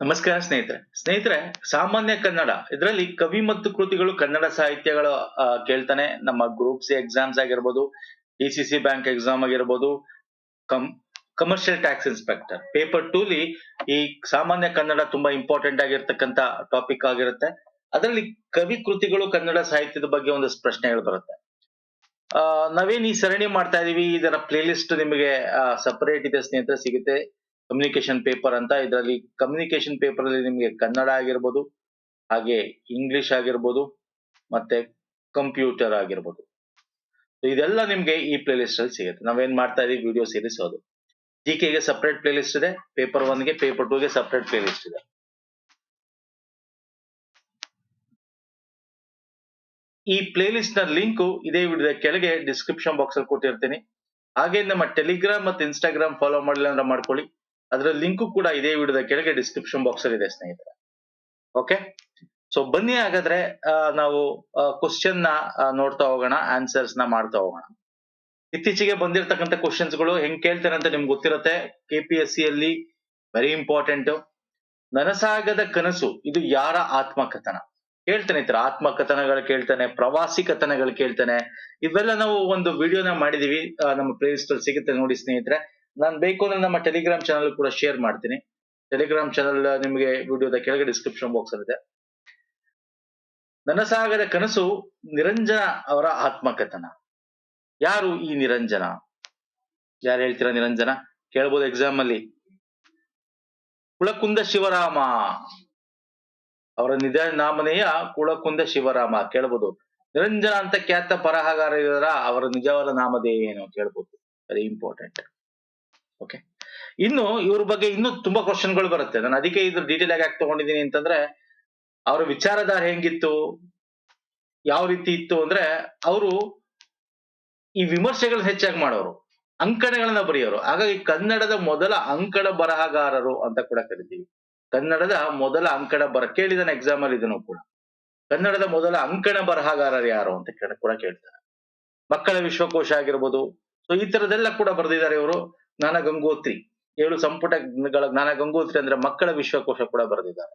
ನಮಸ್ಕಾರ ಸ್ನೇಹಿತರೆ. ಸ್ನೇಹಿತರೆ, ಸಾಮಾನ್ಯ ಕನ್ನಡ, ಇದರಲ್ಲಿ ಕವಿ ಮತ್ತು ಕೃತಿಗಳು ಕನ್ನಡ ಸಾಹಿತ್ಯಗಳು ಕೇಳ್ತಾನೆ. ನಮ್ಮ ಗ್ರೂಪ್ ಸಿ ಎಕ್ಸಾಮ್ಸ್ ಆಗಿರ್ಬೋದು D C C bank exam ಆಗಿರ್ಬೋದು come commercial tax inspector paper ಟೂಲಿ ಈ ಸಾಮಾನ್ಯ ಕನ್ನಡ ತುಂಬಾ ಇಂಪಾರ್ಟೆಂಟ್ ಆಗಿರ್ತಕ್ಕಂತ ಟಾಪಿಕ್ ಆಗಿರುತ್ತೆ. ಅದರಲ್ಲಿ ಕವಿ ಕೃತಿಗಳು ಕನ್ನಡ ಸಾಹಿತ್ಯದ ಬಗ್ಗೆ ಒಂದಷ್ಟು ಪ್ರಶ್ನೆಗಳು ಬರುತ್ತೆ. ನಾವೇನ್ ಈ ಸರಣಿ ಮಾಡ್ತಾ ಇದೀವಿ, ಇದರ ಪ್ಲೇ ಲಿಸ್ಟ್ ನಿಮಗೆ ಸಪರೇಟ್ ಇದೆ ಸ್ನೇಹಿತರೆ, ಸಿಗುತ್ತೆ. ಕಮ್ಯುನಿಕೇಶನ್ ಪೇಪರ್ ಅಂತ ಇದರಲ್ಲಿ ಕಮ್ಯುನಿಕೇಶನ್ ಪೇಪರ್ ಅಲ್ಲಿ ನಿಮಗೆ ಕನ್ನಡ ಆಗಿರ್ಬೋದು, ಹಾಗೆ ಇಂಗ್ಲಿಷ್ ಆಗಿರ್ಬೋದು, ಮತ್ತೆ ಕಂಪ್ಯೂಟರ್ ಆಗಿರ್ಬೋದು. ಇದೆಲ್ಲ ನಿಮ್ಗೆ ಈ ಪ್ಲೇ ಲಿಸ್ಟ್ ಅಲ್ಲಿ ಸಿಗುತ್ತೆ. ನಾವೇನ್ ಮಾಡ್ತಾ ಇದೀವಿ ವಿಡಿಯೋ ಸೀರೀಸ್ ಅದು. ಜಿ ಗೆ ಸಪ್ರೇಟ್ ಪ್ಲೇ ಲಿಸ್ಟ್ ಇದೆ ಪೇಪರ್ ಒನ್ಗೆ ಪೇಪರ್ ಟೂ ಗೆ ಸಪರೇಟ್ ಪ್ಲೇಲಿಸ್ಟ್ ಇದೆ. ಈ ಪ್ಲೇ ಲಿಸ್ಟ್ನ ಲಿಂಕ್ ಇದೇ ವಿಡಿಯೋ ಕೆಳಗೆ ಡಿಸ್ಕ್ರಿಪ್ಷನ್ ಬಾಕ್ಸ್ ಅಲ್ಲಿ ಕೊಟ್ಟಿರ್ತೀನಿ. ಹಾಗೆ ನಮ್ಮ ಟೆಲಿಗ್ರಾಮ್ ಮತ್ತು ಇನ್ಸ್ಟಾಗ್ರಾಮ್ ಫಾಲೋ ಮಾಡಿಲ್ಲ ಅಂದ್ರೆ ಮಾಡ್ಕೊಳ್ಳಿ. ಅದರ ಲಿಂಕ್ ಕೂಡ ಇದೇ ವಿಡಿಯೋದ ಕೆಳಗೆ ಡಿಸ್ಕ್ರಿಪ್ಷನ್ ಬಾಕ್ಸ್ ಅಲ್ಲಿ ಇದೆ ಸ್ನೇಹಿತರೆ. ಓಕೆ ಸೊ ಬನ್ನಿ ಹಾಗಾದ್ರೆ ನಾವು ಕ್ವಶನ್ನ ನೋಡ್ತಾ ಹೋಗೋಣ ಆನ್ಸರ್ಸ್ನ ಮಾಡ್ತಾ ಹೋಗೋಣ. ಇತ್ತೀಚೆಗೆ ಬಂದಿರತಕ್ಕಂಥ ಕ್ವಶನ್ಸ್ಗಳು ಹೆಂಗ್ ಕೇಳ್ತಾರೆ ಅಂತ ನಿಮ್ಗೆ ಗೊತ್ತಿರುತ್ತೆ. K P S C very important ನನಸಾಗದ ಕನಸು, ಇದು ಯಾರ ಆತ್ಮಕಥನ? ಕೇಳ್ತಾನೆ ಇತರ ತರ ಆತ್ಮಕಥನಗಳು ಕೇಳ್ತಾನೆ, ಪ್ರವಾಸಿ ಕಥನಗಳು ಕೇಳ್ತಾನೆ. ಇವೆಲ್ಲ ನಾವು ಒಂದು ವಿಡಿಯೋನ ಮಾಡಿದೀವಿ. ನಮ್ಮ ಪ್ಲೇಲಿಸ್ಟ್ ಅಲ್ಲಿ ಸಿಗುತ್ತೆ ನೋಡಿ ಸ್ನೇಹಿತರೆ. ನಾನ್ ಬೇಕು ಅಂದ್ರೆ ನಮ್ಮ ಟೆಲಿಗ್ರಾಮ್ ಚಾನಲ್ ಕೂಡ ಶೇರ್ ಮಾಡ್ತೀನಿ. ಟೆಲಿಗ್ರಾಮ್ ಚಾನಲ್ ನಿಮಗೆ ವಿಡಿಯೋದ ಕೆಳಗೆ ಡಿಸ್ಕ್ರಿಪ್ಷನ್ ಬಾಕ್ಸ್ ಅಲ್ಲಿದೆ ನನಸಾಗದ ಕನಸು ನಿರಂಜನ ಅವರ ಆತ್ಮಕಥನ. ಯಾರು ಈ ನಿರಂಜನ? ಯಾರು ಹೇಳ್ತೀರಾ ನಿರಂಜನ? ಕೇಳ್ಬೋದು ಎಕ್ಸಾಮ್ ಅಲ್ಲಿ. ಕುಳಕುಂದ ಶಿವರಾಮ. ಅವರ ನಿಧ ನಾಮನೆಯ ಕುಳಕುಂದ ಶಿವರಾಮ ಕೇಳ್ಬೋದು. ನಿರಂಜನ ಅಂತ ಖ್ಯಾತ ಪರಹಗಾರ ಅವರ ನಿಜವಾದ ನಾಮದೇ ಏನು ಕೇಳ್ಬೋದು. ವೆರಿ ಇಂಪಾರ್ಟೆಂಟ್ ಓಕೆ ಇನ್ನು ಇವ್ರ ಬಗ್ಗೆ ಇನ್ನೂ ತುಂಬಾ ಕ್ವಶನ್ಗಳು ಬರುತ್ತೆ. ನಾನು ಅದಕ್ಕೆ ಇದ್ರ ಡೀಟೇಲ್ ಆಗಿ ಯಾಕೆ ತಗೊಂಡಿದ್ದೀನಿ ಅಂತಂದ್ರೆ, ಅವ್ರ ವಿಚಾರಧಾರ ಹೆಂಗಿತ್ತು, ಯಾವ ರೀತಿ ಇತ್ತು ಅಂದ್ರೆ, ಅವರು ಈ ವಿಮರ್ಶೆಗಳನ್ನ ಹೆಚ್ಚಾಗಿ ಮಾಡೋರು, ಅಂಕಣಗಳನ್ನ ಬರೆಯೋರು. ಹಾಗಾಗಿ ಕನ್ನಡದ ಮೊದಲ ಅಂಕಣ ಬರಹಗಾರರು ಅಂತ ಕೂಡ ಕರಿತೀವಿ. ಕನ್ನಡದ ಮೊದಲ ಅಂಕಣ ಬರ, ಕೇಳಿದಾನೆ ಎಕ್ಸಾಮ್ ಅಲ್ಲಿ ಇದನ್ನು ಕೂಡ. ಕನ್ನಡದ ಮೊದಲ ಅಂಕಣ ಬರಹಗಾರರು ಯಾರು ಅಂತ ಕೂಡ ಕೇಳ್ತಾರೆ. ಮಕ್ಕಳ ವಿಶ್ವಕೋಶ ಆಗಿರ್ಬೋದು. ಸೊ ಈ ತರದೆಲ್ಲ ಕೂಡ ಬರೆದಿದ್ದಾರೆ ಇವರು. ಜ್ಞಾನ ಗಂಗೋತ್ರಿ ಏಳು ಸಂಪುಟಗಳ ಜ್ಞಾನ ಗಂಗೋತ್ರಿ ಅಂದ್ರೆ ಮಕ್ಕಳ ವಿಶ್ವಕೋಶ ಕೂಡ ಬರೆದಿದ್ದಾರೆ.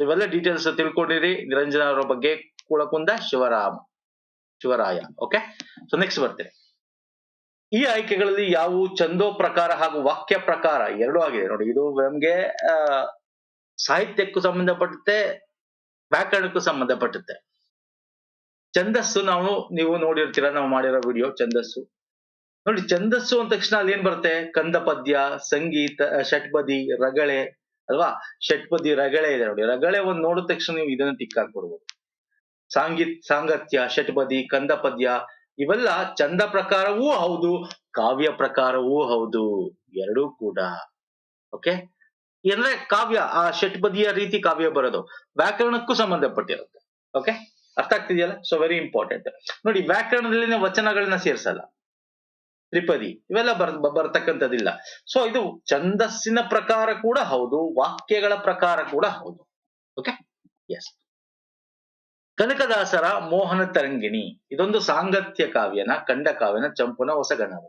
ಇವೆಲ್ಲ ಡೀಟೇಲ್ಸ್ ತಿಳ್ಕೊಂಡಿರಿ. ನಿರಂಜನ ಅವರ ಬಗ್ಗೆ Kulakunda Shivarama, Shivaraya okay so next ಬರ್ತೇನೆ. ಈ ಆಯ್ಕೆಗಳಲ್ಲಿ ಯಾವ ಚಂದೋ ಪ್ರಕಾರ ಹಾಗೂ ವಾಕ್ಯ ಪ್ರಕಾರ ಎರಡೂ ಆಗಿದೆ. ನೋಡಿ, ಇದು ನಮ್ಗೆ ಸಾಹಿತ್ಯಕ್ಕೂ ಸಂಬಂಧಪಟ್ಟಂತೆ ವ್ಯಾಕರಣಕ್ಕೂ ಸಂಬಂಧಪಟ್ಟಂತೆ ಛಂದಸ್ಸು ನಾವು, ನೀವು ನೋಡಿರ್ತೀರ, ನಾವು ಮಾಡಿರೋ ವಿಡಿಯೋ ಛಂದಸ್ಸು. ನೋಡಿ, ಛಂದಸ್ಸು ಅಂದ ತಕ್ಷಣ ಅಲ್ಲಿ ಏನ್ ಬರುತ್ತೆ? ಕಂದ ಪದ್ಯ ಸಂಗೀತ ಷಟ್ಪದಿ, ರಗಳೆ, ಅಲ್ವಾ? ಷಟ್ಪದಿ, ರಗಳೆ ಇದೆ ನೋಡಿ. ರಗಳೆ ಒಂದ್ ನೋಡಿದ ತಕ್ಷಣ ನೀವು ಇದನ್ನ ತಿಕ್ಕಾಕ್ಬಿಡ್ಬೋದು. ಸಾಂಗೀತ್, ಸಾಂಗತ್ಯ, ಷಟ್ಪದಿ ಕಂದ ಪದ್ಯ ಇವೆಲ್ಲ ಚಂದ ಪ್ರಕಾರವೂ ಹೌದು, ಕಾವ್ಯ ಪ್ರಕಾರವೂ ಹೌದು. ಎರಡೂ ಕೂಡ. ಓಕೆ? ಅಂದ್ರೆ ಕಾವ್ಯ, ಆ ಷಟ್ಪದಿಯ ರೀತಿ ಕಾವ್ಯ ಬರೋದು. ವ್ಯಾಕರಣಕ್ಕೂ ಸಂಬಂಧಪಟ್ಟಿರುತ್ತೆ. ಓಕೆ? ಅರ್ಥ ಆಗ್ತಿದೆಯಲ್ಲ? ಸೊ ವೆರಿ ಇಂಪಾರ್ಟೆಂಟ್ ನೋಡಿ, ವ್ಯಾಕರಣದಲ್ಲಿನೇ ವಚನಗಳನ್ನ ಸೇರ್ಸಲ್ಲ. ತ್ರಿಪದಿ, ಇವೆಲ್ಲ ಬರ್ ಬರ್ತಕ್ಕಂಥದ್ದಿಲ್ಲ. ಸೊ ಇದು ಛಂದಸ್ಸಿನ ಪ್ರಕಾರ ಕೂಡ ಹೌದು, ವಾಕ್ಯಗಳ ಪ್ರಕಾರ ಕೂಡ ಹೌದು. ಓಕೆ ಎಸ್ ಕನಕದಾಸರ ಮೋಹನ ತರಂಗಿಣಿ, ಇದೊಂದು ಸಾಂಗತ್ಯ ಕಾವ್ಯನ, ಕಂಡ ಕಾವ್ಯನ, ಚಂಪುನ ಹೊಸಗಣವು.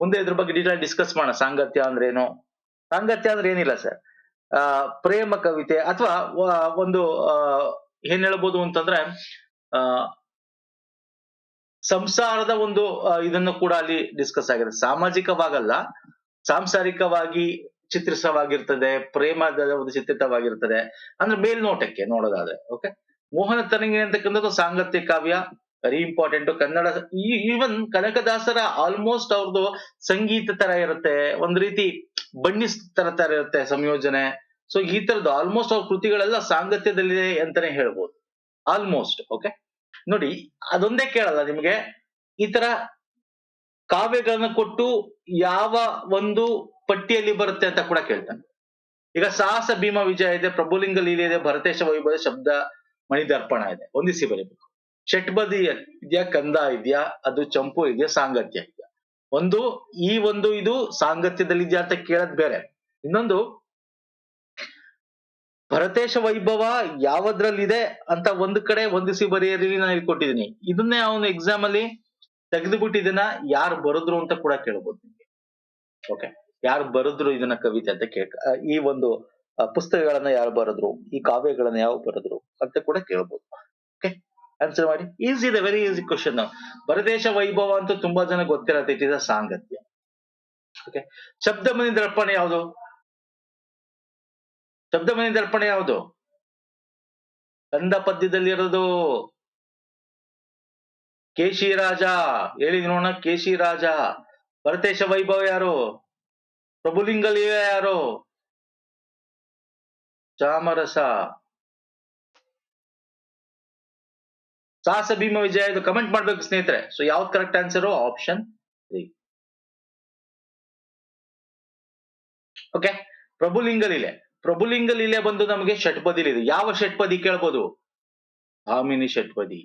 ಮುಂದೆ ಇದ್ರ ಬಗ್ಗೆ ಡೀಟೇಲ್ ಡಿಸ್ಕಸ್ ಮಾಡೋಣ. ಸಾಂಗತ್ಯ ಅಂದ್ರೆ ಏನು? ಸಾಂಗತ್ಯ ಅಂದ್ರೆ ಏನಿಲ್ಲ ಸರ್. ಆ, ಪ್ರೇಮ ಕವಿತೆ ಅಥವಾ ಒಂದು ಏನ್ ಹೇಳ್ಬೋದು ಅಂತಂದ್ರೆ ಸಂಸಾರದ ಒಂದು ಇದನ್ನು ಕೂಡ ಅಲ್ಲಿ ಡಿಸ್ಕಸ್ ಆಗಿದೆ. ಸಾಮಾಜಿಕವಾಗಲ್ಲ, ಸಾಂಸಾರಿಕವಾಗಿ ಚಿತ್ರಿಸವಾಗಿರ್ತದೆ ಪ್ರೇಮದ ಒಂದು ಚಿತ್ರಿತವಾಗಿರ್ತದೆ. ಅಂದ್ರೆ ಮೇಲ್ನೋಟಕ್ಕೆ ನೋಡೋದಾದ್ರೆ ಓಕೆ ಮೋಹನ ತರಂಗಿಣಿ ಅಂತಕ್ಕಂಥದ್ದು ಸಾಂಗತ್ಯ ಕಾವ್ಯ ವೆರಿ ಇಂಪಾರ್ಟೆಂಟ್ ಕನ್ನಡ ಈವನ್ ಕನಕದಾಸರ ಆಲ್ಮೋಸ್ಟ್ ಅವ್ರದ್ದು ಸಂಗೀತ ತರ ಇರುತ್ತೆ, ಒಂದ್ ರೀತಿ ಬಣ್ಣಿಸ್ ತರ ತರ ಇರುತ್ತೆ ಸಂಯೋಜನೆ. ಸೊ ಈ ತರದ್ದು ಆಲ್ಮೋಸ್ಟ್ ಅವ್ರ ಕೃತಿಗಳೆಲ್ಲ ಸಾಂಗತ್ಯದಲ್ಲಿದೆ ಅಂತಾನೆ ಹೇಳ್ಬೋದು. ಆಲ್ಮೋಸ್ಟ್ ಓಕೆ ನೋಡಿ, ಅದೊಂದೇ ಕೇಳಲ್ಲ ನಿಮಗೆ. ಈ ತರ ಕಾವ್ಯಗಳನ್ನ ಕೊಟ್ಟು ಯಾವ ಒಂದು ಪಟ್ಟಿಯಲ್ಲಿ ಬರುತ್ತೆ ಅಂತ ಕೂಡ ಕೇಳ್ತಾನೆ. ಈಗ ಸಾಹಸ ಭೀಮ ವಿಜಯ ಇದೆ, ಪ್ರಭುಲಿಂಗ ಲೀಲೆ ಇದೆ, ಭರತೇಶ ವೈಭವ ಶಬ್ದ ಮಣಿದರ್ಪಣ ಇದೆ. ಹೊಂದಿಸಿ ಬರೀಬೇಕು. ಷಟ್ಬದಿ ಇದೆಯಾ, ಕಂದ ಇದೆಯಾ, ಅದು ಚಂಪು ಇದೆಯಾ, ಸಾಂಗತ್ಯ ಇದೆಯಾ. ಒಂದು, ಈ ಒಂದು ಇದು ಸಾಂಗತ್ಯದಲ್ಲಿ ಇದೆಯಾ ಅಂತ ಕೇಳದ್ ಬೇರೆ. ಇನ್ನೊಂದು ಭರತೇಶ ವೈಭವ ಯಾವದ್ರಲ್ಲಿದೆ ಅಂತ ಒಂದು ಕಡೆ ಹೊಂದಿಸಿ ಬರೆಯಲ್ಲಿ ನಾನು ಕೊಟ್ಟಿದ್ದೀನಿ ಇದನ್ನೇ ಅವನು ಎಕ್ಸಾಮ್ ಅಲ್ಲಿ ತೆಗೆದುಬಿಟ್ಟು ಇದನ್ನ ಯಾರು ಬರೆದ್ರು ಅಂತ ಕೂಡ ಕೇಳ್ಬೋದು ನಿಮಗೆ. ಓಕೆ ಯಾರು ಬರೆದ್ರು ಇದನ್ನ ಕವಿತೆ ಅಂತ ಕೇಳ ಈ ಒಂದು ಪುಸ್ತಕಗಳನ್ನ ಯಾರು ಬರೆದ್ರು, ಈ ಕಾವ್ಯಗಳನ್ನ ಯಾವ ಬರೆದ್ರು ಅಂತ ಕೂಡ ಕೇಳ್ಬೋದು. ಓಕೆ ಆನ್ಸರ್ ಮಾಡಿ. ಈಸಿ ಇದೆ very easy question Bharatesha Vaibhava ಅಂತೂ ತುಂಬಾ ಜನ ಗೊತ್ತಿರತ್ತೆ, ಇಟ್ ಸಾಂಗತ್ಯ. ಓಕೆ ಶಬ್ದಮಣಿ ದರ್ಪಣ ಯಾವುದು? ಶಬ್ದಮಣಿ ದರ್ಪಣ ಯಾವುದು? ಕಂದ ಪದ್ಯದಲ್ಲಿರೋದು ಕೇಶಿ ರಾಜ ಹೇಳಿ ನೋಡೋಣ ಕೇಶಿ ರಾಜ ಭರತೇಶ ವೈಭವ ಯಾರು? ಪ್ರಭುಲಿಂಗಲಿಯ ಯಾರು? ಚಾಮರಸ. ಸಾಹಸ ಭೀಮ ವಿಜಯ ಇದು ಕಮೆಂಟ್ ಮಾಡ್ಬೇಕು ಸ್ನೇಹಿತರೆ. ಸೊ ಯಾವ್ದು correct answer option okay Prabhulinga Leele. Prabhulinga Leele ಬಂದು ನಮಗೆ ಷಟ್ಪದಿಲಿ ಇದೆ. ಯಾವ ಷಟ್ಪದಿ ಕೇಳ್ಬೋದು? ಭಾಮಿನಿ ಷಟ್ಪದಿ.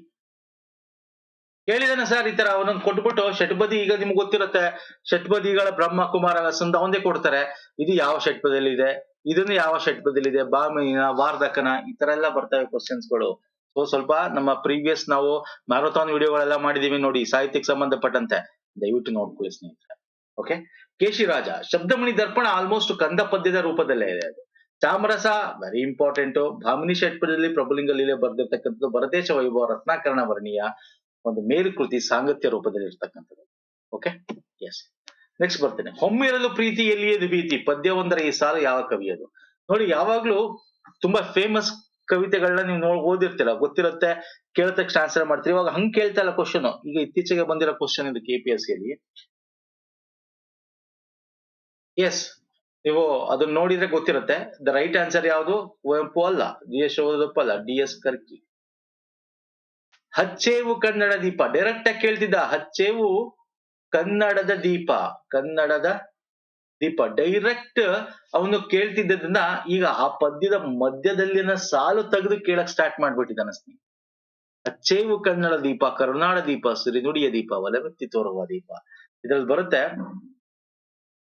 ಕೇಳಿದಾನೆ ಸರ್ ಈ ತರ ಅವನೊಂದು ಕೊಟ್ಬಿಟ್ಟು ಷಟ್ಪದಿ ಈಗ ನಿಮ್ಗೆ ಗೊತ್ತಿರುತ್ತೆ. ಷಟ್ಪದಿಗಳ ಬ್ರಹ್ಮ ಕುಮಾರ ವಸಂತ ಒಂದೇ ಕೊಡ್ತಾರೆ. ಇದು ಯಾವ ಷಟ್ಪದಿಯಲ್ಲಿ ಇದೆ ಇದನ್ನು ಯಾವ ಷಟ್ಪದಿಯಲ್ಲಿ ಇದೆ ಭಾಮಿನ ವಾರ್ಧಕನ, ಈ ತರ ಎಲ್ಲ ಬರ್ತವೆ ಕ್ವಶನ್ಸ್ಗಳು ಸೊ ಸ್ವಲ್ಪ ನಮ್ಮ ಪ್ರೀವಿಯಸ್ ನಾವು ಮ್ಯಾರಥಾನ್ ವಿಡಿಯೋಗಳೆಲ್ಲ ಮಾಡಿದೀವಿ ನೋಡಿ, ಸಾಹಿತ್ಯಕ್ಕೆ ಸಂಬಂಧಪಟ್ಟಂತೆ. ದಯವಿಟ್ಟು ನೋಡ್ಕೊಳ್ಳಿ ಸ್ನೇಹಿತರೆ. ಓಕೆ ಕೇಶಿರಾಜ ಶಬ್ದಮಣಿ ದರ್ಪಣ ಆಲ್ಮೋಸ್ಟ್ ಕಂದ ಪದ್ಯದ ರೂಪದಲ್ಲೇ ಇದೆ ಅದು. ಚಾಮರಸ ವೆರಿ ಇಂಪಾರ್ಟೆಂಟ್ ಭಾಮಿನಿ ಷಟ್ಪದಲ್ಲಿ ಪ್ರಭುಲಿಂಗ ಲೀಲೆ ಬರೆದಿರ್ತಕ್ಕಂಥದ್ದು ಭರದೇಶ ವೈಭವ ರತ್ನಾಕರಣ ವರ್ಣೀಯ ಒಂದು ಮೇರುಕೃತಿ ಸಾಂಗತ್ಯ ರೂಪದಲ್ಲಿ ಇರ್ತಕ್ಕಂಥದ್ದು. ಓಕೆ ಎಸ್ ನೆಕ್ಸ್ಟ್ ಬರ್ತೇನೆ. ಹೊಮ್ಮಿರಲು ಪ್ರೀತಿ ಎಲ್ಲಿಯದು ಭೀತಿ? ಪದ್ಯ ಒಂದರ ಈ ಸಾಲು ಯಾವ ಕವಿಯದು ನೋಡಿ, ಯಾವಾಗ್ಲೂ ತುಂಬಾ ಫೇಮಸ್ ಕವಿತೆಗಳನ್ನ ನೀವು ನೋಡ್, ಓದಿರ್ತೀರ, ಗೊತ್ತಿರುತ್ತೆ ಕೇಳಿದ ತಕ್ಷಣ ಆನ್ಸರ್ ಮಾಡ್ತೀರಿ. ಇವಾಗ ಹಂಗ್ ಕೇಳ್ತಾ ಇಲ್ಲ ಕ್ವಶನ್ ಈಗ ಇತ್ತೀಚೆಗೆ ಬಂದಿರೋ ಕ್ವಶನ್ ಇದು ಕೆ ಪಿ ಎಸ್ ಸಿಯಲ್ಲಿ ಎಸ್ ನೀವು ಅದನ್ನ ನೋಡಿದ್ರೆ ಗೊತ್ತಿರುತ್ತೆ. ದ ರೈಟ್ ಆನ್ಸರ್ ಯಾವುದು? ಕುವೆಂಪು ಅಲ್ಲ. ಜಿ ಎಸ್ ಶಿವರುದ್ರಪ್ಪ ಅಲ್ಲ. D S Karki. Hachchevu Kannada Deepa. Direct ಆಗಿ ಕೇಳ್ತಿದ್ದ. ಹಚ್ಚೇವು ಕನ್ನಡದ ದೀಪ. ಕನ್ನಡದ ದೀಪ. ಡೈರೆಕ್ಟ್ ಅವನು ಕೇಳ್ತಿದ್ದದನ್ನ ಈಗ ಆ ಪದ್ಯದ ಮಧ್ಯದಲ್ಲಿನ ಸಾಲು ತೆಗೆದು ಕೇಳಕ್ ಸ್ಟಾರ್ಟ್ ಮಾಡ್ಬಿಟ್ಟಿದ್ದಾನ ಸ್ನೇಹಿತ ಹಚ್ಚೇವು ಕನ್ನಡ ದೀಪ, ಕರುನಾಡ ದೀಪ, ಸಿರಿನುಡಿಯ ದೀಪ ಒಲವೆತ್ತಿ ತೋರುವ ದೀಪ. ಇದ್ರಲ್ಲಿ ಬರುತ್ತೆ,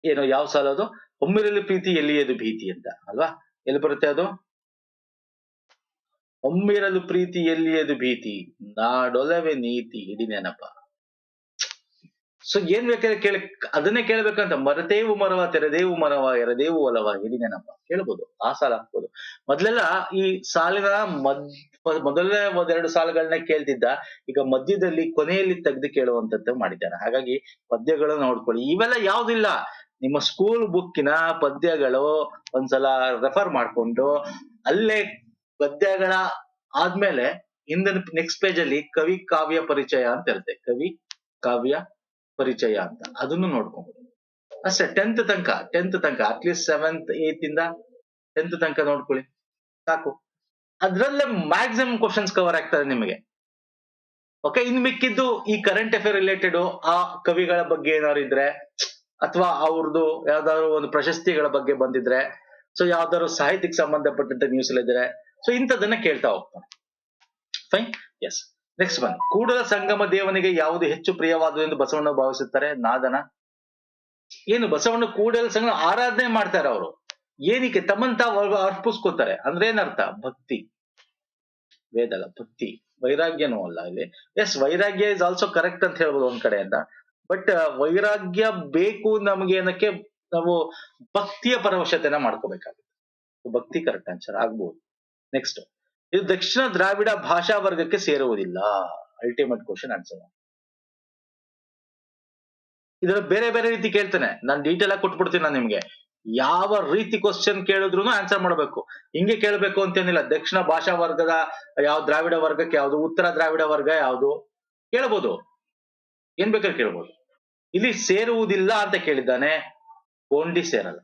ಏನು ಯಾವ ಸಾಲ ಅದು ಒಮ್ಮಿರಲಿ ಪ್ರೀತಿ, ಎಲ್ಲಿಯದು ಭೀತಿ ಅಂತ, ಅಲ್ವಾ? ಎಲ್ಲಿ ಬರುತ್ತೆ ಅದು? ಒಮ್ಮಿರಲು ಪ್ರೀತಿ, ಎಲ್ಲಿಯದು ಭೀತಿ? ನಾಡೊಲವೆ ನೀತಿ, ಇಡಿ ನೆನಪ. ಸೊ ಏನ್ ಬೇಕಾದ್ರೆ ಕೇಳ, ಅದನ್ನೇ ಕೇಳ್ಬೇಕಂತ, ಮರತೇವು ಮರವ, ತೆರೆದೇವು ಮರವ, ಎರದೇವು ಒಲವ, ಇಡಿ ನೆನಪ. ಕೇಳ್ಬೋದು, ಆ ಸಾಲ ಹಾಕ್ಬೋದು. ಮೊದ್ಲೆಲ್ಲ ಈ ಸಾಲಿನ ಮದ್, ಮೊದಲನೇ ಒಂದೆರಡು ಸಾಲುಗಳನ್ನ ಕೇಳ್ತಿದ್ದ, ಈಗ ಮಧ್ಯದಲ್ಲಿ ಕೊನೆಯಲ್ಲಿ ತೆಗೆದು ಕೇಳುವಂತದ್ದು ಮಾಡಿದ್ದಾರೆ. ಹಾಗಾಗಿ ಪದ್ಯಗಳನ್ನ ನೋಡ್ಕೊಳ್ಳಿ. ಇವೆಲ್ಲ ಯಾವ್ದಿಲ್ಲ. ನಿಮ್ಮ ಸ್ಕೂಲ್ ಬುಕ್ಕಿನ ಪದ್ಯಗಳು ಒಂದ್ಸಲ ರೆಫರ್ ಮಾಡ್ಕೊಂಡು ಅಲ್ಲೇ ಪದ್ಯಗಳ ಆದ್ಮೇಲೆ ಹಿಂದಿನ ನೆಕ್ಸ್ಟ್ ಪೇಜ್ ಅಲ್ಲಿ ಕವಿ ಕಾವ್ಯ ಪರಿಚಯ ಅಂತ ಇರುತ್ತೆ. ಕವಿ ಕಾವ್ಯ ಪರಿಚಯ ಅಂತ. ಅದನ್ನು ನೋಡ್ಕೊಬಹುದು ಅಷ್ಟೇ ಟೆಂತ್ ತನಕ ಟೆಂತ್ ತನಕ ಅಟ್ಲೀಸ್ಟ್ ಸೆವೆಂತ್ ಏತ್ ಇಂದ ಟೆಂತ್ ತನಕ ನೋಡ್ಕೊಳ್ಳಿ. ಸಾಕು. ಅದ್ರಲ್ಲೇ ಮ್ಯಾಕ್ಸಿಮಮ್ ಕ್ವಶನ್ಸ್ ಕವರ್ ಆಗ್ತದೆ ನಿಮಗೆ. ಓಕೆ ಇನ್ ಮಿಕ್ಕಿದ್ದು ಈ ಕರೆಂಟ್ ಅಫೇರ್ ರಿಲೇಟೆಡ್ ಆ ಕವಿಗಳ ಬಗ್ಗೆ ಏನಾದ್ರು ಇದ್ರೆ ಅಥವಾ ಅವ್ರದ್ದು ಯಾವ್ದಾದ್ರು ಒಂದು ಪ್ರಶಸ್ತಿಗಳ ಬಗ್ಗೆ ಬಂದಿದ್ರೆ ಸೊ ಯಾವ್ದಾದ್ರು ಸಾಹಿತ್ಯಕ್ಕೆ ಸಂಬಂಧಪಟ್ಟಂತ ನ್ಯೂಸ್ ಇದ್ರೆ ಸೊ ಇಂಥದನ್ನ ಕೇಳ್ತಾ ಹೋಗ್ತಾನೆ ಫೈನ್ ಎಸ್ ನೆಕ್ಸ್ಟ್ ಬನ್ನಿ ಕೂಡಲ ಸಂಗಮ ದೇವನಿಗೆ ಯಾವುದು ಹೆಚ್ಚು ಪ್ರಿಯವಾದುದು ಎಂದು ಬಸವಣ್ಣ ಭಾವಿಸುತ್ತಾರೆ? ನಾದನ. ಏನು, ಬಸವಣ್ಣ ಕೂಡಲ ಸಂಗಮ ಆರಾಧನೆ ಮಾಡ್ತಾರೆ ಅವರು. ಏನಕ್ಕೆ? ತಮ್ಮಂತ ಅರ್ಪಿಸ್ಕೋತಾರೆ. ಅಂದ್ರೆ ಏನರ್ಥ? ಭಕ್ತಿ. ವೇದಲ್ಲ, ಭಕ್ತಿ. ವೈರಾಗ್ಯನೂ ಅಲ್ಲ ಇಲ್ಲಿ. ಎಸ್ ವೈರಾಗ್ಯ ಇಸ್ ಆಲ್ಸೋ ಕರೆಕ್ಟ್ ಅಂತ ಹೇಳ್ಬೋದು ಒಂದ್ ಕಡೆಯಿಂದ. ಬಟ್ ವೈರಾಗ್ಯ ಬೇಕು ನಮ್ಗೆ ಏನಕ್ಕೆ ನಾವು ಭಕ್ತಿಯ ಪರವಶತೆನ ಮಾಡ್ಕೋಬೇಕಾಗುತ್ತೆ. ಭಕ್ತಿ ಕರೆಕ್ಟ್ ಆನ್ಸರ್ ಆಗ್ಬೋದು. ನೆಕ್ಸ್ಟ್ ಇದು ದಕ್ಷಿಣ ದ್ರಾವಿಡ ಭಾಷಾ ವರ್ಗಕ್ಕೆ ಸೇರುವುದಿಲ್ಲ. ಅಲ್ಟಿಮೇಟ್ ಕ್ವಶನ್ ಆನ್ಸರ್ ಇದರ ಬೇರೆ ಬೇರೆ ರೀತಿ ಕೇಳ್ತಾನೆ. ನಾನು ಡೀಟೇಲ್ ಆಗಿ ಕೊಟ್ಬಿಡ್ತೀನಿ ನಾನು ನಿಮ್ಗೆ. ಯಾವ ರೀತಿ ಕ್ವಶನ್ ಕೇಳಿದ್ರು ಆನ್ಸರ್ ಮಾಡಬೇಕು. ಹಿಂಗೆ ಕೇಳಬೇಕು ಅಂತೇನಿಲ್ಲ. ದಕ್ಷಿಣ ಭಾಷಾ ವರ್ಗದ ಯಾವ ದ್ರಾವಿಡ ವರ್ಗಕ್ಕೆ ಯಾವುದು, ಉತ್ತರ ದ್ರಾವಿಡ ವರ್ಗ ಯಾವುದು ಕೇಳ್ಬೋದು. ಏನ್ ಬೇಕಾದ್ರೆ ಕೇಳ್ಬೋದು. ಇಲ್ಲಿ ಸೇರುವುದಿಲ್ಲ ಅಂತ ಕೇಳಿದ್ದಾನೆ. ಕೊಂಡಿ ಸೇರಲ್ಲ.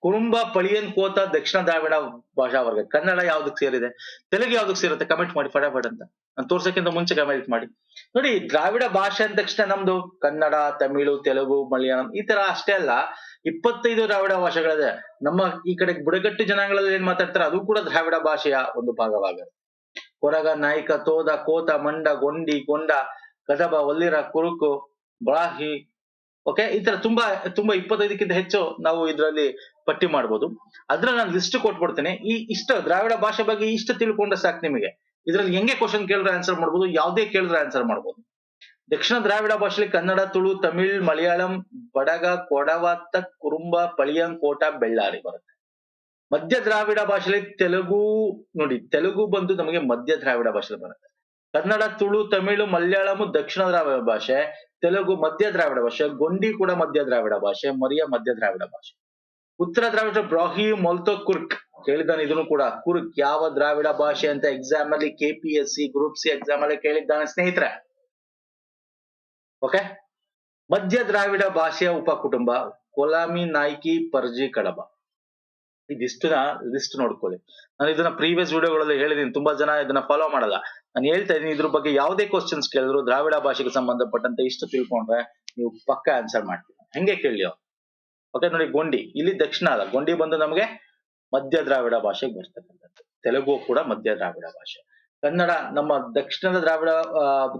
ಕುರುಂಬ, ಪಳಿಯನ್, ಕೋತ, ದಕ್ಷಿಣ ದ್ರಾವಿಡ ಭಾಷಾ ವರ್ಗ. ಕನ್ನಡ ಯಾವ್ದಕ್ ಸೇರಿದೆ? ತೆಲುಗು ಯಾವ್ದಕ್ ಸೇರುತ್ತೆ? ಕಮೆಂಟ್ ಮಾಡಿ ಫಟಾಫಟ್ ಅಂತ. ನಾನು ತೋರ್ಸಕ್ಕಿಂತ ಮುಂಚೆ ಕಮೆಂಟ್ ಮಾಡಿ. ನೋಡಿ, ದ್ರಾವಿಡ ಭಾಷೆ ಅಂದ ತಕ್ಷಣ ನಮ್ದು ಕನ್ನಡ, ತಮಿಳು, ತೆಲುಗು, ಮಲಯಾಳಂ ಈ ತರ ಅಷ್ಟೇ ಅಲ್ಲ. ಇಪ್ಪತ್ತೈದು ದ್ರಾವಿಡ ಭಾಷೆಗಳಿದೆ. ನಮ್ಮ ಈ ಕಡೆ ಬುಡಕಟ್ಟು ಜನಾಂಗಗಳಲ್ಲಿ ಏನ್ ಮಾತಾಡ್ತಾರೆ? ಅದು ಕೂಡ ದ್ರಾವಿಡ ಭಾಷೆಯ ಒಂದು ಭಾಗವಾಗುತ್ತೆ. ಕೊರಗ, ನಾಯಕ, ತೋದ, ಕೋತ, ಮಂಡ, ಗೊಂಡಿ, ಕೊಂಡ ಕದಬ ಒಲ್ಲಿರ, ಕುರುಕು ಬ್ರಾಹಿ ಓಕೆ ಈ ತರ ತುಂಬಾ ತುಂಬಾ ಇಪ್ಪತ್ತೈದಕ್ಕಿಂತ ಹೆಚ್ಚು ನಾವು ಇದರಲ್ಲಿ ಪಟ್ಟಿ ಮಾಡ್ಬೋದು. ಅದ್ರ ನಾನು ಲಿಸ್ಟ್ ಕೊಟ್ಬಿಡ್ತೇನೆ. ಈ ಇಷ್ಟ, ದ್ರಾವಿಡ ಭಾಷೆ ಬಗ್ಗೆ ಇಷ್ಟ ತಿಳ್ಕೊಂಡ್ರೆ ಸಾಕು ನಿಮಗೆ. ಇದ್ರಲ್ಲಿ ಹೆಂಗೆ ಕ್ವಶನ್ ಕೇಳಿದ್ರೆ ಆನ್ಸರ್ ಮಾಡ್ಬೋದು, ಯಾವುದೇ ಕೇಳಿದ್ರೆ ಆನ್ಸರ್ ಮಾಡ್ಬೋದು. ದಕ್ಷಿಣ ದ್ರಾವಿಡ ಭಾಷೆಯಲ್ಲಿ ಕನ್ನಡ, ತುಳು, ತಮಿಳ್, ಮಲಯಾಳಂ, ಬಡಗ, ಕೊಡವ, ತಕ್, ಕುರುಂಬ, ಪಳಿಯಂ, ಕೋಟ, ಬೆಳ್ಳಾರಿ ಬರುತ್ತೆ. ಮಧ್ಯ ದ್ರಾವಿಡ ಭಾಷೆಯಲ್ಲಿ ತೆಲುಗು, ನೋಡಿ, ತೆಲುಗು ಬಂದು ನಮಗೆ ಮಧ್ಯ ದ್ರಾವಿಡ ಭಾಷೆಯಲ್ಲಿ ಬರುತ್ತೆ. ಕನ್ನಡ, ತುಳು, ತಮಿಳು, ಮಲಯಾಳಂ, ದಕ್ಷಿಣ ದ್ರಾವಿಡ ಭಾಷೆ, ತೆಲುಗು, ಮಧ್ಯ ದ್ರಾವಿಡ ಭಾಷೆ, ಗೊಂಡಿ ಕೂಡ ಮಧ್ಯ ದ್ರಾವಿಡ ಭಾಷೆ, ಮರಿಯ ಮಧ್ಯ ದ್ರಾವಿಡ ಭಾಷೆ. ಉತ್ತರ ದ್ರಾವಿಡ ಬ್ರಾಹಿ ಮೊಲ್ತೋ ಕುರ್ಕ್ ಕೇಳಿದ್ದಾನೆ ಇದನ್ನು ಕೂಡ. ಕುರ್ಕ್ ಯಾವ ದ್ರಾವಿಡ ಭಾಷೆ ಅಂತ ಎಕ್ಸಾಮ್ ಅಲ್ಲಿ K P S C group C exam ಅಲ್ಲಿ ಕೇಳಿದ್ದಾನೆ ಸ್ನೇಹಿತರೆ. ಓಕೆ ಮಧ್ಯ ದ್ರಾವಿಡ ಭಾಷೆಯ ಉಪಕುಟುಂಬ, ಕೊಲಾಮಿ ನಾಯ್ಕಿ ಪರ್ಜಿ ಕಡಬ ಇದಿಷ್ಟನ್ನ ಲಿಸ್ಟ್ ನೋಡ್ಕೊಳ್ಳಿ. ನಾನು ಇದನ್ನ ಪ್ರೀವಿಯಸ್ ವಿಡಿಯೋಗಳಲ್ಲಿ ಹೇಳಿದೀನಿ, ತುಂಬಾ ಜನ ಇದನ್ನ ಫಾಲೋ ಮಾಡಲ್ಲ. ನಾನು ಹೇಳ್ತಾ ಇದೀನಿ ಇದ್ರ ಬಗ್ಗೆ ಯಾವುದೇ ಕ್ವಶನ್ಸ್ ಕೇಳಿದ್ರು ದ್ರಾವಿಡ ಭಾಷೆಗೆ ಸಂಬಂಧಪಟ್ಟಂತೆ ಇಷ್ಟು ತಿಳ್ಕೊಂಡ್ರೆ ನೀವು ಪಕ್ಕ ಆನ್ಸರ್ ಮಾಡ್ತೀವಿ ಹೆಂಗೆ ಕೇಳಿಯೋ? ಓಕೆ ನೋಡಿ ಗೊಂಡಿ. ಇಲ್ಲಿ ದಕ್ಷಿಣ ಅಲ್ಲ. ಗೊಂಡಿ ಬಂದು ನಮಗೆ ಮಧ್ಯ ದ್ರಾವಿಡ ಭಾಷೆಗೆ ಬರ್ತಕ್ಕಂಥದ್ದು. ತೆಲುಗು ಕೂಡ ಮಧ್ಯ ದ್ರಾವಿಡ ಭಾಷೆ. ಕನ್ನಡ, ನಮ್ಮ ದಕ್ಷಿಣದ ದ್ರಾವಿಡ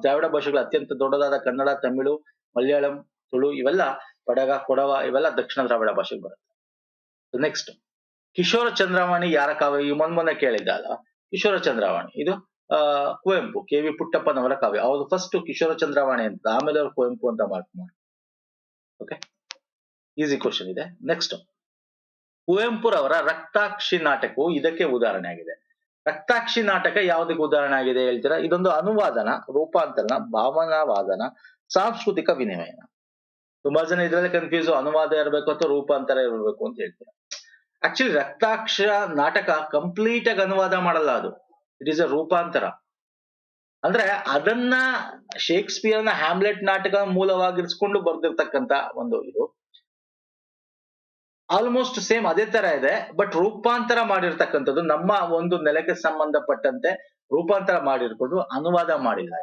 ದ್ರಾವಿಡ ಭಾಷೆಗಳು ಅತ್ಯಂತ ದೊಡ್ಡದಾದ ಕನ್ನಡ, ತಮಿಳು, ಮಲಯಾಳಂ, ತುಳು, ಇವೆಲ್ಲ, ಪಡಗ, ಕೊಡವ, ಇವೆಲ್ಲ ದಕ್ಷಿಣ ದ್ರಾವಿಡ ಭಾಷೆಗೆ ಬರುತ್ತೆ. ನೆಕ್ಸ್ಟ್ ಕಿಶೋರ ಚಂದ್ರವಾಣಿ ಯಾರ ಕಾವ್ಯ? ಈ ಮೊನ್ನೆ ಮೊನ್ನೆ ಕೇಳಿದ್ದ ಅಲ್ಲ ಕಿಶೋರ ಚಂದ್ರವಾಣಿ. ಇದು ಕುವೆಂಪು, ಕೆ ವಿ ಪುಟ್ಟಪ್ಪನವರ ಕಾವ್ಯ. ಅವರು ಫಸ್ಟ್ ಕಿಶೋರ ಚಂದ್ರವಾಣಿ ಅಂತ. ಆಮೇಲೆ ಅವರು ಕುವೆಂಪು ಅಂತ ಮಾರ್ಕ್ ಮಾಡಿ ಓಕೆ ಈಸಿ ಕ್ವಶನ್ ಇದೆ. ನೆಕ್ಸ್ಟ್ ಕುವೆಂಪುರವರ ರಕ್ತಾಕ್ಷಿ ನಾಟಕವು ಇದಕ್ಕೆ ಉದಾಹರಣೆ ಆಗಿದೆ. ರಕ್ತಾಕ್ಷಿ ನಾಟಕ ಯಾವುದಕ್ಕೆ ಉದಾಹರಣೆ ಆಗಿದೆ ಹೇಳ್ತೀರಾ? ಇದೊಂದು ಅನುವಾದನ ರೂಪಾಂತರನ ಭಾವನಾವಾದನ, ಸಾಂಸ್ಕೃತಿಕ ವಿನಿಮಯನ. ತುಂಬಾ ಜನ ಇದ್ರಲ್ಲಿ ಕನ್ಫ್ಯೂಸ್ ಅನುವಾದ ಇರಬೇಕು ಅಥವಾ ರೂಪಾಂತರ ಇರಬೇಕು ಅಂತ ಹೇಳ್ತೀರಾ? ಆಕ್ಚುಲಿ ರಕ್ತಾಕ್ಷರ ನಾಟಕ ಕಂಪ್ಲೀಟ್ ಆಗಿ ಅನುವಾದ ಮಾಡಲ್ಲ ಅದು. ಇಟ್ ಈಸ್ ಅ ರೂಪಾಂತರ. ಅಂದ್ರೆ ಅದನ್ನ ಶೇಕ್ಸ್ಪಿಯರ್ನ ಹ್ಯಾಮ್ಲೆಟ್ ನಾಟಕ ಮೂಲವಾಗಿರಿಸ್ಕೊಂಡು ಬರ್ದಿರ್ತಕ್ಕಂತ ಒಂದು ಇದು. ಆಲ್ಮೋಸ್ಟ್ ಸೇಮ್ ಅದೇ ತರ ಇದೆ ಬಟ್ ರೂಪಾಂತರ ಮಾಡಿರ್ತಕ್ಕಂಥದ್ದು ನಮ್ಮ ಒಂದು ನೆಲೆಗೆ ಸಂಬಂಧಪಟ್ಟಂತೆ ರೂಪಾಂತರ ಮಾಡಿರ್ಕೊಂಡು ಅನುವಾದ ಮಾಡಿಲ್ಲ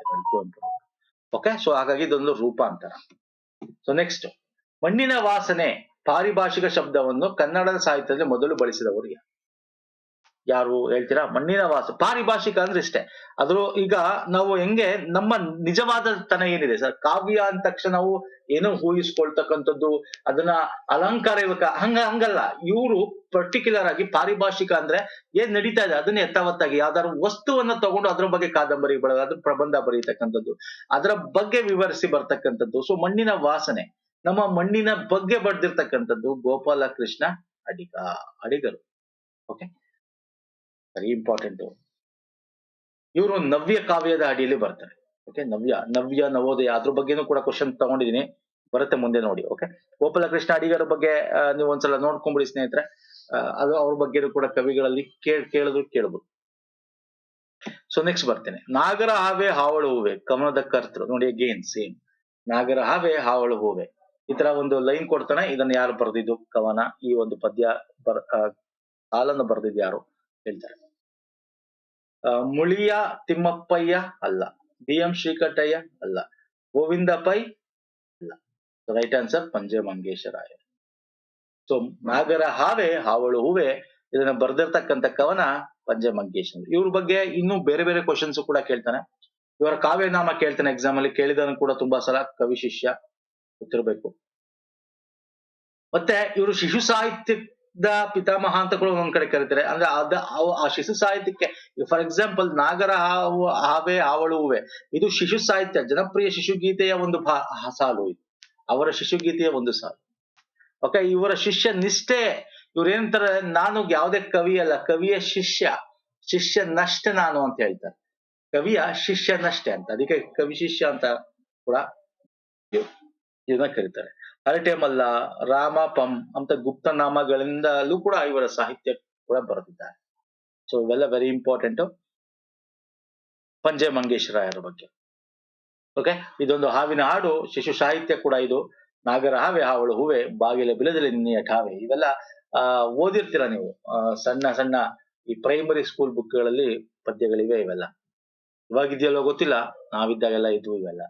ಓಕೆ ಸೊ ಹಾಗಾಗಿ ಇದೊಂದು ರೂಪಾಂತರ. ಸೊ ನೆಕ್ಸ್ಟ್ ಮಣ್ಣಿನ ವಾಸನೆ. ಪಾರಿಭಾಷಿಕ ಶಬ್ದವನ್ನು ಕನ್ನಡದ ಸಾಹಿತ್ಯದಲ್ಲಿ ಮೊದಲು ಬಳಸಿದವರು ಯಾರು? ಹೇಳ್ತೀರಾ? ಮಣ್ಣಿನ ವಾಸ ಪಾರಿಭಾಷಿಕ ಅಂದ್ರೆ ಇಷ್ಟೇ. ಅದ್ರ ಈಗ ನಾವು ಹೆಂಗೆ, ನಮ್ಮ ನಿಜವಾದ ತನ ಏನಿದೆ ಸರ್? ಕಾವ್ಯ ಅಂದ ತಕ್ಷಣ ನಾವು ಏನೋ ಊಹಿಸ್ಕೊಳ್ತಕ್ಕಂಥದ್ದು, ಅದನ್ನ ಅಲಂಕಾರ ಇವಾಗ ಹಂಗ ಹಂಗಲ್ಲ. ಇವರು ಪರ್ಟಿಕ್ಯುಲರ್ ಆಗಿ ಪಾರಿಭಾಷಿಕ ಅಂದ್ರೆ ಏನ್ ನಡೀತಾ ಇದೆ? ಅದನ್ನ ಯಥಾವತ್ತಾಗಿ ಯಾವ್ದಾದ್ರು ವಸ್ತುವನ್ನ ತಗೊಂಡು ಅದ್ರ ಬಗ್ಗೆ ಕಾದಂಬರಿ ಬರೋದು ಪ್ರಬಂಧ ಬರೀತಕ್ಕಂಥದ್ದು. ಅದರ ಬಗ್ಗೆ ವಿವರಿಸಿ ಬರ್ತಕ್ಕಂಥದ್ದು. ಸೊ ಮಣ್ಣಿನ ವಾಸನೆ. ನಮ್ಮ ಮಣ್ಣಿನ ಬಗ್ಗೆ ಬರೆದಿರ್ತಕ್ಕಂಥದ್ದು ಗೋಪಾಲ ಕೃಷ್ಣ ಅಡಿಗ, ಅಡಿಗರು. ಓಕೆ ವೆರಿ ಇಂಪಾರ್ಟೆಂಟ್ ಇವರು ನವ್ಯ ಕಾವ್ಯದ ಅಡಿಯಲ್ಲಿ ಬರ್ತಾರೆ. ಓಕೆ ನವ್ಯ ನವ್ಯ ನವೋದಯ ಅದ್ರ ಬಗ್ಗೆನೂ ಕೂಡ ಕ್ವಶನ್ ತಗೊಂಡಿದೀನಿ ಬರುತ್ತೆ ಮುಂದೆ ನೋಡಿ. ಓಕೆ ಗೋಪಾಲ ಕೃಷ್ಣ ಅಡಿಗರ ಬಗ್ಗೆ ನೀವು ಒಂದ್ಸಲ ನೋಡ್ಕೊಂಬಿಡಿ ಸ್ನೇಹಿತರೆ. ಅದು ಅವ್ರ ಬಗ್ಗೆ ಕೂಡ ಕವಿಗಳಲ್ಲಿ ಕೇಳ್, ಕೇಳಿದ್ರು ಕೇಳ್ಬೋದು. ಸೊ ನೆಕ್ಸ್ಟ್ ಬರ್ತೇನೆ. ನಾಗರ ಹಾವೆ ಹಾವಳು ಹೂವೆ, ಕಮಲದ ಕರ್ತೃ. ನೋಡಿ ಅಗೇನ್ ಸೇಮ್ ನಾಗರ ಹಾವೆ ಹಾವಳು ಹೂವೆ. ಈ ತರ ಒಂದು ಲೈನ್ ಕೊಡ್ತಾನೆ. ಇದನ್ನ ಯಾರು ಬರೆದಿದ್ದು? ಕವನ. ಈ ಒಂದು ಪದ್ಯ ಬರ್ ಹಾಲನ್ನು ಬರೆದಿದ್ದು ಯಾರು? ಹೇಳ್ತಾರೆ. ಮುಳಿಯ ತಿಮ್ಮಪ್ಪಯ್ಯ ಅಲ್ಲ. ಬಿ ಎಂ ಶ್ರೀಕಂಠಯ್ಯ ಅಲ್ಲ. ಗೋವಿಂದ ಪೈ ಅಲ್ಲ right answer Panje Mangesharaya so ನಾಗರ ಹಾವೆ, ಹಾವಳು ಹೂವೆ, ಇದನ್ನ ಬರ್ದಿರ್ತಕ್ಕಂಥ ಕವನ ಪಂಜೆ ಮಂಗೇಶ್ ಇವ್ರ ಬಗ್ಗೆ ಇನ್ನೂ ಬೇರೆ ಬೇರೆ ಕ್ವಶನ್ಸ್ ಕೂಡ ಕೇಳ್ತಾನೆ. ಇವರ ಕಾವ್ಯನಾಮ ಕೇಳ್ತಾನೆ. ಎಕ್ಸಾಮ್ ಅಲ್ಲಿ ಕೇಳಿದನು ಕೂಡ ತುಂಬಾ ಸಲ ಕವಿ ಶಿಷ್ಯ. ಗೊತ್ತಿರಬೇಕು. ಮತ್ತೆ ಇವರು ಶಿಶು ಸಾಹಿತ್ಯದ ಪಿತಾಮಹ ಅಂತ ಕೂಡ ಒಂದ್ ಕಡೆ ಕರೀತಾರೆ. ಅಂದ್ರೆ ಅದ ಆ ಶಿಶು ಸಾಹಿತ್ಯಕ್ಕೆ ಫಾರ್ ಎಕ್ಸಾಂಪಲ್ ನಾಗರ ಹಾವು, ಹಾವೆ, ಹಾವಳುವೆ ಹೂವೆ ಇದು ಶಿಶು ಸಾಹಿತ್ಯ, ಜನಪ್ರಿಯ ಶಿಶು ಗೀತೆಯ ಒಂದು ಸಾಲು ಇದು. ಅವರ ಶಿಶು ಗೀತೆಯ ಒಂದು ಸಾಲು. ಓಕೆ ಇವರ ಶಿಷ್ಯ ನಿಷ್ಠೆ ಇವ್ರೇನಂತಾರೆ ನಾನು ಯಾವುದೇ ಕವಿ ಅಲ್ಲ, ಕವಿಯ ಶಿಷ್ಯ ಶಿಷ್ಯ ನಷ್ಟ ನಾನು ಅಂತ ಹೇಳ್ತಾರೆ. ಕವಿಯ ಶಿಷ್ಯ ನಷ್ಟೆ ಅಂತ, ಅದಕ್ಕೆ ಕವಿ ಶಿಷ್ಯ ಅಂತ ಕೂಡ ಇದನ್ನ ಕರೀತಾರೆ. ಹರಟೆ ಮಲ್ಲ ರಾಮ, ಪಂ ಅಂತ ಗುಪ್ತ ನಾಮಗಳಿಂದಲೂ ಕೂಡ ಇವರ ಸಾಹಿತ್ಯ ಕೂಡ ಬರೆದಿದ್ದಾರೆ. ಸೊ ಇವೆಲ್ಲ ವೆರಿ ಇಂಪಾರ್ಟೆಂಟ್ ಪಂಜೆ ಮಂಗೇಶ್ವರಾಯರ ಬಗ್ಗೆ. ಓಕೆ ಇದೊಂದು ಹಾವಿನ ಹಾಡು, ಶಿಶು ಸಾಹಿತ್ಯ ಕೂಡ ಇದು. ನಾಗರ ಹಾವೆ, ಹಾವಳು ಹೂವೆ, ಬಾಗಿಲ ಬಿಲದಲ್ಲಿ ನಿನ್ನೆಯ ಠಾವೆ. ಇವೆಲ್ಲ, ಆ, ಓದಿರ್ತೀರ ನೀವು. ಸಣ್ಣ ಸಣ್ಣ ಈ ಪ್ರೈಮರಿ ಸ್ಕೂಲ್ ಬುಕ್ಗಳಲ್ಲಿ ಪದ್ಯಗಳಿವೆ ಇವೆಲ್ಲ. ಇವಾಗಿದೆಯಲ್ಲೋ ಗೊತ್ತಿಲ್ಲ, ನಾವಿದ್ದಾಗೆಲ್ಲ ಇದ್ವು ಇವೆಲ್ಲ.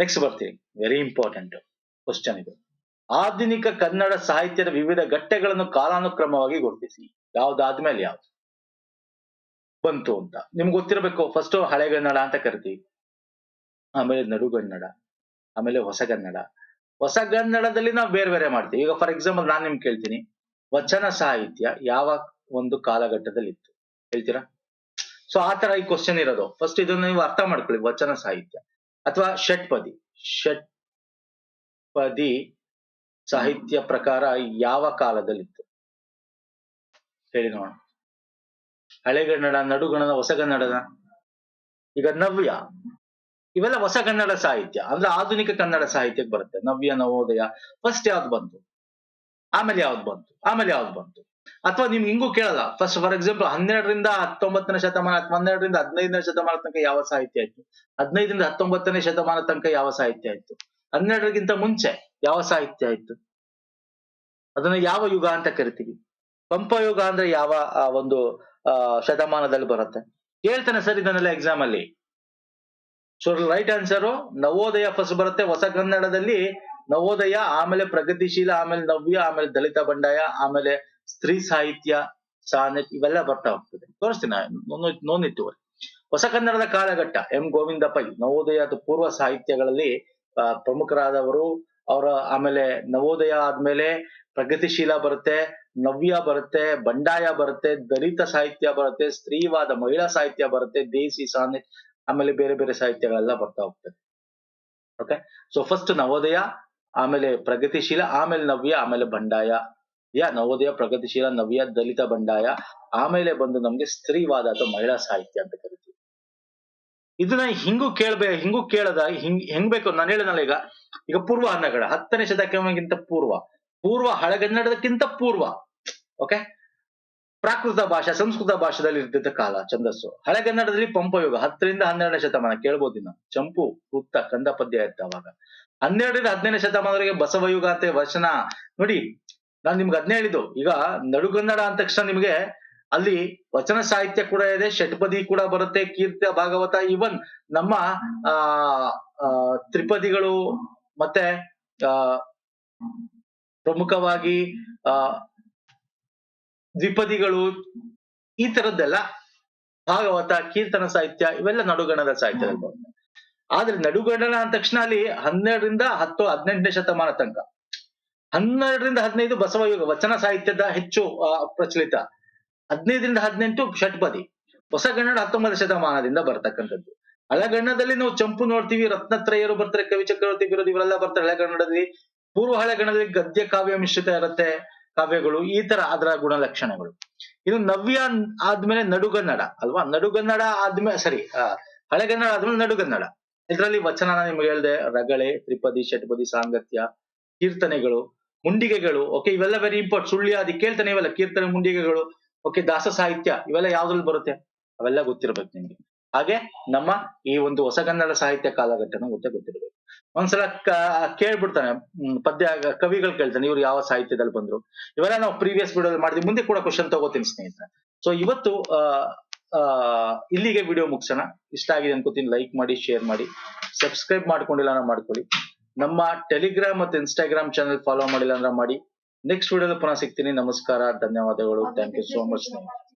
ನೆಕ್ಸ್ಟ್ ಬರ್ತೀವಿ ವೆರಿ ಇಂಪಾರ್ಟೆಂಟ್ ಕ್ವಶನ್ ಇದು. ಆಧುನಿಕ ಕನ್ನಡ ಸಾಹಿತ್ಯದ ವಿವಿಧ ಘಟ್ಟಗಳನ್ನು ಕಾಲಾನುಕ್ರಮವಾಗಿ ಗುರುತಿಸಿ. ಯಾವ್ದಾದ್ಮೇಲೆ ಯಾವ್ದು? ಬಂತು ಅಂತ. ನಿಮ್ಗೆ ಗೊತ್ತಿರಬೇಕು ಫಸ್ಟ್ ಹಳೆಗನ್ನಡ ಅಂತ ಕರಿತೀವಿ. ಆಮೇಲೆ ನಡುಗನ್ನಡ ಆಮೇಲೆ ಹೊಸಗನ್ನಡ ಹೊಸಗನ್ನಡದಲ್ಲಿ ನಾವು ಬೇರೆ ಬೇರೆ ಮಾಡ್ತೀವಿ. ಈಗ ಫಾರ್ ಎಕ್ಸಾಂಪಲ್ ನಾನ್ ನಿಮ್ಗೆ ಕೇಳ್ತೀನಿ. ವಚನ ಸಾಹಿತ್ಯ ಯಾವ ಒಂದು ಕಾಲಘಟ್ಟದಲ್ಲಿ ಇತ್ತು? ಹೇಳ್ತೀರಾ? ಸೊ ಆ ತರ ಈ ಕ್ವಶನ್ ಇರೋದು. ಫಸ್ಟ್ ಇದನ್ನ ನೀವು ಅರ್ಥ ಮಾಡ್ಕೊಳ್ಳಿ. ವಚನ ಸಾಹಿತ್ಯ. ಅಥವಾ ಷಟ್ಪದಿ ಷಟ್ಪದಿ ಸಾಹಿತ್ಯ ಪ್ರಕಾರ ಯಾವ ಕಾಲದಲ್ಲಿತ್ತು? ಹೇಳಿ ನೋಡೋಣ. ಹಳೆಗನ್ನಡ, ನಡುಗನ್ನಡ, ಹೊಸಗನ್ನಡನ? ಈಗ ನವ್ಯ. ಇವೆಲ್ಲ ಹೊಸ ಕನ್ನಡ ಸಾಹಿತ್ಯ. ಅಂದ್ರೆ ಆಧುನಿಕ ಕನ್ನಡ ಸಾಹಿತ್ಯಕ್ಕೆ ಬರುತ್ತೆ. ನವ್ಯ, ನವೋದಯ. ಫಸ್ಟ್ ಯಾವ್ದು ಬಂತು? ಆಮೇಲೆ ಯಾವ್ದು ಬಂತು? ಆಮೇಲೆ ಯಾವ್ದು ಬಂತು? ಅಥವಾ ನಿಮ್ಗೆ ಹಿಂಗೂ ಕೇಳಲ್ಲ. ಫಸ್ಟ್ ಫಾರ್ ಎಕ್ಸಾಂಪಲ್ ಹನ್ನೆರಡರಿಂದ ಹತ್ತೊಂಬತ್ತನೇ ಶತಮಾನ ಅಥವಾ ಹನ್ನೆರಡರಿಂದ ಹದಿನೈದನೇ ಶತಮಾನ ತನಕ ಯಾವ ಸಾಹಿತ್ಯ ಆಯ್ತು? ಹದಿನೈದರಿಂದ ಹತ್ತೊಂಬತ್ತನೇ ಶತಮಾನ ತನಕ ಯಾವ ಸಾಹಿತ್ಯ ಆಯ್ತು? ಹನ್ನೆರಡರಿಗಿಂತ ಮುಂಚೆ ಯಾವ ಸಾಹಿತ್ಯ ಆಯ್ತು? ಅದನ್ನ ಯಾವ ಯುಗ ಅಂತ ಕರಿತೀವಿ. ಪಂಪ ಯುಗ ಅಂದ್ರೆ ಯಾವ ಒಂದು ಶತಮಾನದಲ್ಲಿ ಬರುತ್ತೆ. ಕೇಳ್ತಾನೆ ಸರ್ ಇದನ್ನೆಲ್ಲ ಎಕ್ಸಾಮ್ ಅಲ್ಲಿ. So right answer Navodaya first ಬರುತ್ತೆ. ಹೊಸ ಕನ್ನಡದಲ್ಲಿ ನವೋದಯ, ಆಮೇಲೆ ಪ್ರಗತಿಶೀಲ, ಆಮೇಲೆ ನವ್ಯ, ಆಮೇಲೆ ದಲಿತ ಬಂಡಾಯ, ಆಮೇಲೆ ಸ್ತ್ರೀ ಸಾಹಿತ್ಯ, ಸಾನೆಟ್ ಇವೆಲ್ಲ ಬರ್ತಾ ಹೋಗ್ತದೆ. ತೋರಿಸ್ತೀನಿ ನೋನಿತ್ತುವರೆ ಹೊಸ ಕನ್ನಡದ ಕಾಲಘಟ್ಟ, ಎಂ. ಗೋವಿಂದ ಪೈ ನವೋದಯದ ಪೂರ್ವ ಸಾಹಿತ್ಯಗಳಲ್ಲಿ ಪ್ರಮುಖರಾದವರು, ಅವರ ಆಮೇಲೆ ನವೋದಯ ಆದ್ಮೇಲೆ ಪ್ರಗತಿಶೀಲ ಬರುತ್ತೆ, ನವ್ಯ ಬರುತ್ತೆ, ಬಂಡಾಯ ಬರುತ್ತೆ, ದಲಿತ ಸಾಹಿತ್ಯ ಬರುತ್ತೆ, ಸ್ತ್ರೀವಾದ ಮಹಿಳಾ ಸಾಹಿತ್ಯ ಬರುತ್ತೆ, ದೇಸಿ ಸಾನೆ ಆಮೇಲೆ ಬೇರೆ ಬೇರೆ ಸಾಹಿತ್ಯಗಳೆಲ್ಲ ಬರ್ತಾ ಹೋಗ್ತದೆ. ಓಕೆ ಸೊ ಫಸ್ಟ್ ನವೋದಯ, ಆಮೇಲೆ ಪ್ರಗತಿಶೀಲ, ಆಮೇಲೆ ನವ್ಯ, ಆಮೇಲೆ ಬಂಡಾಯ. ಯಾ ನವೋದಯ, ಪ್ರಗತಿಶೀಲ, ನವ್ಯ, ದಲಿತ ಬಂಡಾಯ, ಆಮೇಲೆ ಬಂದು ನಮ್ಗೆ ಸ್ತ್ರೀವಾದ ಅಥವಾ ಮಹಿಳಾ ಸಾಹಿತ್ಯ ಅಂತ ಕರಿತೀವಿ. ಇದನ್ನ ಹಿಂಗೂ ಕೇಳ್ಬೇ, ಹಿಂಗೂ ಕೇಳದ, ಹಿಂಗ್, ಹೆಂಗ್ ಬೇಕು ನಾನು ಹೇಳಿದ್ನಲ್ಲ ಈಗ. ಈಗ ಪೂರ್ವ ಅನ್ನಗಡ ಹತ್ತನೇ ಶತಕಿಂತ ಪೂರ್ವ ಪೂರ್ವ ಹಳಗನ್ನಡದಕ್ಕಿಂತ ಪೂರ್ವ ಓಕೆ ಪ್ರಾಕೃತ ಭಾಷಾ, ಸಂಸ್ಕೃತ ಭಾಷೆದಲ್ಲಿ ಇರ್ತಿದ್ದ ಕಾಲ, ಛಂದಸ್ಸು. ಹಳೆಗನ್ನಡದಲ್ಲಿ ಪಂಪಯುಗ, ಹತ್ತರಿಂದ ಹನ್ನೆರಡನೇ ಶತಮಾನ ಕೇಳ್ಬೋದಿನ ಚಂಪು, ವೃತ್ತ ಕಂದ ಪದ್ಯ ಇತ್ತು ಅವಾಗ ಹನ್ನೆರಡರಿಂದ ಹದಿನೈದನೇ ಶತಮಾನದವರೆಗೆ ಬಸವಯುಗ ಅಂತ ವಚನ ನೋಡಿ ನಾನು ನಿಮ್ಗೆ ಅದನ್ನೇ ಹೇಳಿದ್ದು. ಈಗ ನಡುಗನ್ನಡ ಅಂದ ತಕ್ಷಣ ನಿಮಗೆ ಅಲ್ಲಿ ವಚನ ಸಾಹಿತ್ಯ ಕೂಡ ಇದೆ, ಷಟ್ಪದಿ ಕೂಡ ಬರುತ್ತೆ, ಕೀರ್ತ, ಭಾಗವತ ಇವನ್ ನಮ್ಮ, ಆ ತ್ರಿಪದಿಗಳು ಮತ್ತೆ, ಆ, ಪ್ರಮುಖವಾಗಿ, ಆ, ದ್ವಿಪದಿಗಳು ಈ ತರದ್ದೆಲ್ಲ ಭಾಗವತ, ಕೀರ್ತನ ಸಾಹಿತ್ಯ ಇವೆಲ್ಲ ನಡುಗಣದ ಸಾಹಿತ್ಯ ಆದ್ರೆ ನಡುಗಣನ ಅಂದ ತಕ್ಷಣ ಅಲ್ಲಿ ಹನ್ನೆರಡರಿಂದ ಹತ್ತು ಹದಿನೆಂಟನೇ ಶತಮಾನ ತನಕ ಹನ್ನೆರಡರಿಂದ ಹದಿನೈದು ಬಸವಯುಗ ವಚನ ಸಾಹಿತ್ಯದ ಹೆಚ್ಚು ಪ್ರಚಲಿತ. ಹದಿನೈದರಿಂದ ಹದಿನೆಂಟು ಷಟ್ಪದಿ. ಹೊಸ ಕನ್ನಡ ಹತ್ತೊಂಬತ್ತು ಶತಮಾನದಿಂದ ಬರ್ತಕ್ಕಂಥದ್ದು. ಹಳೆಗನ್ನಡದಲ್ಲಿ ನಾವು ಚಂಪು ನೋಡ್ತೀವಿ, ರತ್ನತ್ರಯರು ಬರ್ತಾರೆ ಕವಿ ಚಕ್ರವರ್ತಿ ಬಿರೋದು ಇವರೆಲ್ಲ ಬರ್ತಾರೆ ಹಳೆಗನ್ನಡದಲ್ಲಿ ಪೂರ್ವ ಹಳೆಗನ್ನಡದಲ್ಲಿ ಗದ್ಯ ಕಾವ್ಯ ಮಿಶ್ರಿತ ಇರುತ್ತೆ, ಕಾವ್ಯಗಳು. ಈ ತರ ಅದರ ಗುಣಲಕ್ಷಣಗಳು. ಇದು ನವ್ಯ ಆದ್ಮೇಲೆ ನಡುಗನ್ನಡ, ಅಲ್ವಾ? ನಡುಗನ್ನಡ ಆದ್ಮೇಲೆ ಸರಿ ಹಳೆಗನ್ನಡ ಆದ್ಮೇಲೆ ನಡುಗನ್ನಡ. ಇದರಲ್ಲಿ ವಚನ ನಿಮ್ಗೆ ಹೇಳ್ದೆ, ರಗಳೆ, ತ್ರಿಪದಿ, ಷಟ್ಪದಿ, ಸಾಂಗತ್ಯ, ಕೀರ್ತನೆಗಳು. ಮುಂಡಿಗೆಗಳು ಓಕೆ ಇವೆಲ್ಲ ವೆರಿ ಇಂಪಾರ್ಟೆಂಟ್ ಸುಳ್ಯಾದಿ ಕೇಳ್ತಾನೆ ಇವೆಲ್ಲ, ಕೀರ್ತನೆ ಮುಂಡಿಗೆಗಳು ಓಕೆ ದಾಸ ಸಾಹಿತ್ಯ, ಇವೆಲ್ಲ ಯಾವ್ದ್ರಲ್ಲಿ ಬರುತ್ತೆ? ಅವೆಲ್ಲ ಗೊತ್ತಿರ್ಬೇಕು ನಿಮ್ಗೆ. ಹಾಗೆ ನಮ್ಮ ಈ ಒಂದು ಹೊಸಗನ್ನಡ ಸಾಹಿತ್ಯ ಕಾಲಘಟ್ಟನ ಗೊತ್ತೇ ಗೊತ್ತಿರ್ಬೇಕು. ಒಂದ್ಸಲ ಕೇಳ್ಬಿಡ್ತಾನೆ ಪದ್ಯ, ಕವಿಗಳು ಕೇಳ್ತಾನೆ, ಇವ್ರು ಯಾವ ಸಾಹಿತ್ಯದಲ್ಲಿ ಬಂದ್ರು. ಇವೆಲ್ಲ ನಾವು ಪ್ರೀವಿಯಸ್ ವಿಡಿಯೋ ಮಾಡಿದ್ವಿ. ಮುಂದೆ ಕೂಡ ಕ್ವಶನ್ ತಗೋತೀನಿ ಸ್ನೇಹಿತರೆ. ಸೊ ಇವತ್ತು ಇಲ್ಲಿಗೆ ವಿಡಿಯೋ ಮುಗಿಸೋಣ. ಇಷ್ಟ ಆಗಿದೆ ಅನ್ಕೋತೀನಿ ಲೈಕ್ ಮಾಡಿ ಶೇರ್ ಮಾಡಿ. ಸಬ್ಸ್ಕ್ರೈಬ್ ಮಾಡ್ಕೊಂಡಿಲ್ಲ ಅಂದ್ರೆ ಮಾಡ್ಕೊಳ್ಳಿ. ನಮ್ಮ ಟೆಲಿಗ್ರಾಮ್ ಮತ್ತು ಇನ್ಸ್ಟಾಗ್ರಾಮ್ ಚಾನೆಲ್ ಫಾಲೋ ಮಾಡಿಲ್ಲ ಅಂದ್ರೆ ಮಾಡಿ. ನೆಕ್ಸ್ಟ್ ವಿಡಿಯೋದಲ್ಲಿ ಪುನಃ ಸಿಗ್ತೀನಿ. ನಮಸ್ಕಾರ. ಧನ್ಯವಾದಗಳು. Thank you so much